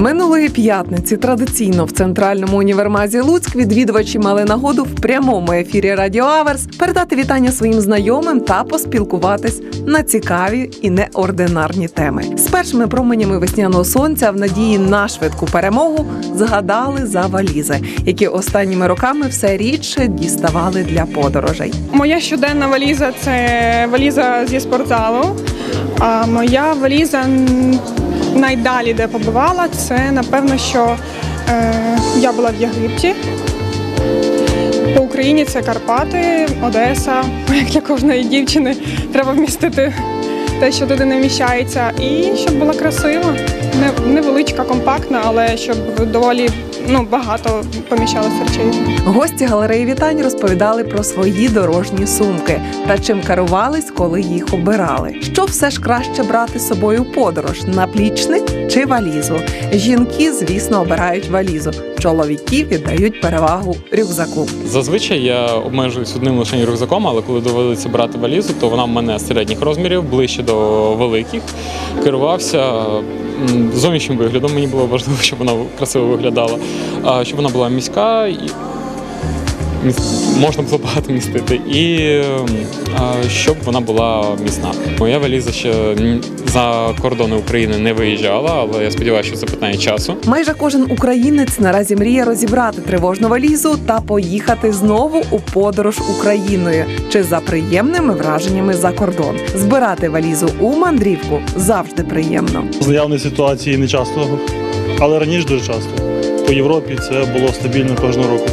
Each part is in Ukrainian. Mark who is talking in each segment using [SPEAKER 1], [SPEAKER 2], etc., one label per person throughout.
[SPEAKER 1] Минулої п'ятниці традиційно в центральному універмазі Луцьк відвідувачі мали нагоду в прямому ефірі Радіо Аверс передати вітання своїм знайомим та поспілкуватись на цікаві і неординарні теми. З першими променями весняного сонця в надії на швидку перемогу згадали за валізи, які останніми роками все рідше діставали для подорожей.
[SPEAKER 2] Моя щоденна валіза це валіза зі спортзалу. А моя валіза найдалі, де побувала, це напевно, що е, я була в Єгипті. По Україні це Карпати, Одеса. Як для кожної дівчини треба вмістити те, що туди не вміщається. І щоб була красива, невеличка, компактна, але щоб доволі ну, багато поміщалося речей.
[SPEAKER 1] Гості галереї вітань розповідали про свої дорожні сумки та чим керувались, коли їх обирали. Що все ж краще брати з собою в подорож наплічник чи валізу? Жінки, звісно, обирають валізу. Чоловіки віддають перевагу рюкзаку.
[SPEAKER 3] Зазвичай я обмежуюсь одним лише рюкзаком, але коли доводиться брати валізу, то вона в мене середніх розмірів, ближче до великих. Керувався зовнішнім виглядом. Мені було важливо, щоб вона красиво виглядала, щоб вона була міська можна було багато містити, і щоб вона була міцна. Моя валіза ще за кордони України не виїжджала, але я сподіваюся, що це питання часу.
[SPEAKER 1] Майже кожен українець наразі мріє розібрати тривожну валізу та поїхати знову у подорож Україною чи за приємними враженнями за кордон. Збирати валізу у мандрівку завжди приємно.
[SPEAKER 4] З наявної ситуації не часто, але раніше дуже часто. По Європі це було стабільно кожного року.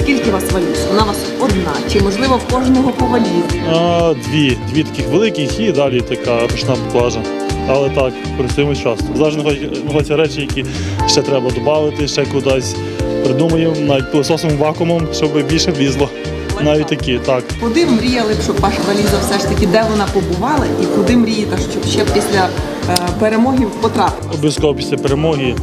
[SPEAKER 1] Скільки у вас валіз? Вона у вас одна, чи можливо в кожного по валізі?
[SPEAKER 4] А, дві, дві таких великих і далі така ручна поклажа. Але так, користуємось часто. Завжди знаходяться речі, які ще треба додати, ще кудись придумаємо, навіть пилососом вакуумом, щоб більше влізло. Навіть такі, так.
[SPEAKER 5] Куди мріяли б, щоб ваша валіза все ж таки, де вона побувала, і куди мрієте, щоб ще після е, перемоги потрапити?
[SPEAKER 4] Обов'язково після перемоги.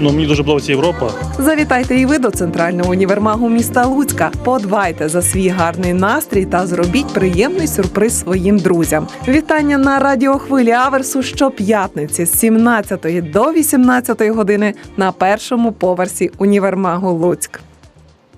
[SPEAKER 4] Ну, мені дуже подобається Європа.
[SPEAKER 1] Завітайте і ви до центрального універмагу міста Луцька. Подбайте за свій гарний настрій та зробіть приємний сюрприз своїм друзям. Вітання на радіохвилі Аверсу щоп'ятниці з 17 до 18 години на першому поверсі універмагу Луцьк.